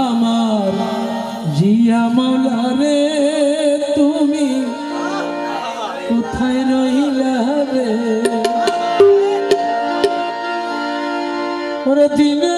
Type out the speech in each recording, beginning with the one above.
আমার জিয়া মৌলা রে তুমি কোথায় রইলা রে? ওরে দিনে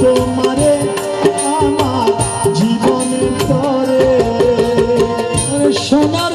তোমারে আমার জীবনের তরে। সোনার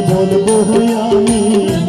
বলব আমি